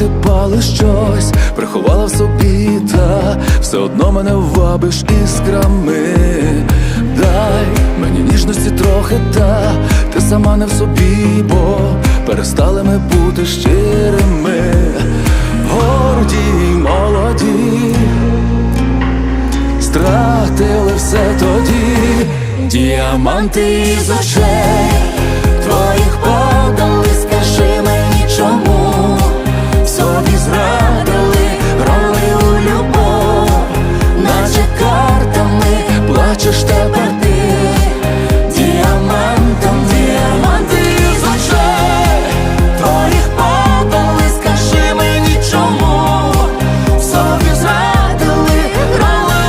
ти палиш щось, приховала в собі, та все одно мене вабиш іскрами. Дай мені ніжності трохи, та ти сама не в собі, бо перестали ми бути щирими, горді, й молоді, стратили все тоді, діаманти із очей можеш тебе.